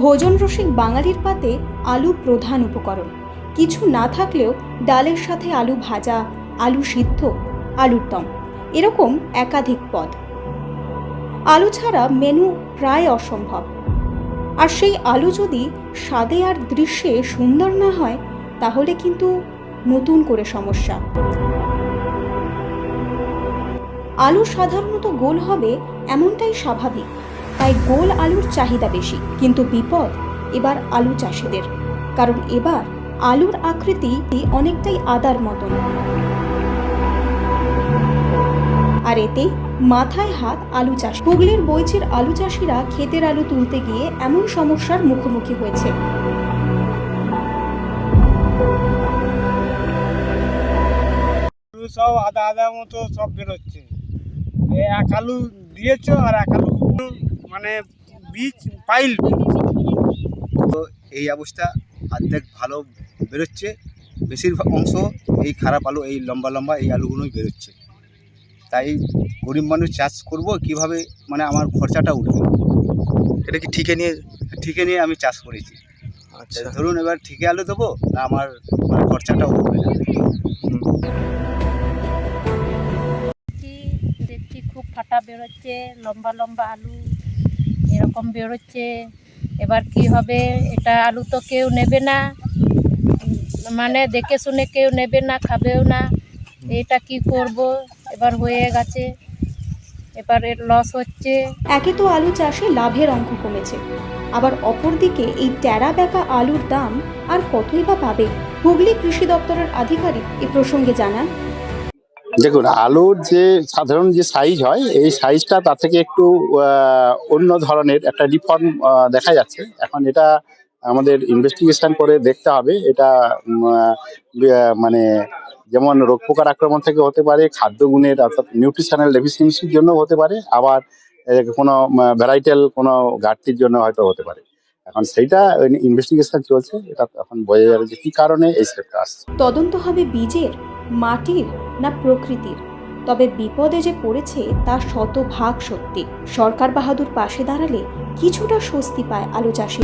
ভোজন রসিক বাঙালির পাতে আলু প্রধান উপকরণ। কিছু না থাকলেও ডালের সাথে আলু ভাজা, আলু সিদ্ধ, আলুর দম, এরকম একাধিক পদ। আলু ছাড়া মেনু প্রায় অসম্ভব। আর সেই আলু যদি স্বাদে আর দৃশ্যে সুন্দর না হয়, তাহলে কিন্তু নতুন করে সমস্যা। আলু সাধারণত গোল হবে এমনটাই স্বাভাবিক। তাই গোল আলুর চাহিদা বেশি। কিন্তু বিপদ এবার আলু চাষিদের। কারণ এবার আলুর আকৃতি অনেকটাই আদার মতন। আর এতে মাথায় হাত আলু চাষ। হুগলির বইচির আলু চাষিরা ক্ষেতের আলু তুলতে গিয়ে এমন সমস্যার মুখোমুখি হয়েছে। সব আদা আদা মতো সব বেরোচ্ছে। এক আলু দিয়েছ আর এক আলু মানে বীজ পাইল। তো এই অবস্থা অর্ধেক ভালো বেরোচ্ছে। বেশিরভাগ অংশ এই খারাপ আলু এই লম্বা লম্বা এই আলুগুলোই বেরোচ্ছে। তাই গরিব মানুষ চাষ করব কীভাবে মানে আমার খরচাটা উঠবে? এটা কি ঠিকে নিয়ে ঠিকে নিয়ে আমি চাষ করেছি। আচ্ছা। ধরুন এবার ঠিকে আলু দেবো না আমার খরচাটা উঠবে না। দেখছি খুব ফাটা বেরোচ্ছে লম্বা লম্বা আলু। এরকম বেরোচ্ছে। এবার কি হবে? এটা আলু তো কেউ নেবে না। মানে দেখে শুনে কেউ নেবে না, খাবেও না। এটা কি করব? এবার হয়ে গেছে। এবার এর লস হচ্ছে। একে তো আলু চাষে লাভের অঙ্ক কমেছে। আবার অপরদিকে এই ট্যারা ব্যাকা আলুর দাম আর কতই বা পাবে? হুগলি কৃষি দপ্তরের আধিকারিক এ প্রসঙ্গে জানান দেখুন, আলুর যে সাধারণ যে সাইজ হয়, এই সাইজটা তার থেকে একটু অন্য ধরনের একটা ডিফর্ম দেখা যাচ্ছে। এখন এটা আমাদের ইনভেস্টিগেশন করে দেখতে হবে। এটা বি- মানে যেমন রোগ পোকার আক্রমণ থেকে হতে পারে, খাদ্য গুণের অর্থাৎ নিউট্রিশনাল ডেফিসিয়েন্সির জন্য হতে পারে, আবার কোনো ভ্যারাইটাল কোনো ঘাটতির জন্য হয়তো হতে পারে। এখন সেইটা ইনভেস্টিগেশন চলছে। এটা এখন বোঝা যাবে যে কি কারণে এই স্টেপটা আসছে। তদন্ত হবে বীজের, মাটির না প্রকৃতির। তবে বিপদে যে পড়েছে তা শতভাগ সত্যি। সরকার বাহাদুর পাশে দাঁড়ালে কিছুটা স্বস্তি পায় আলু চাষি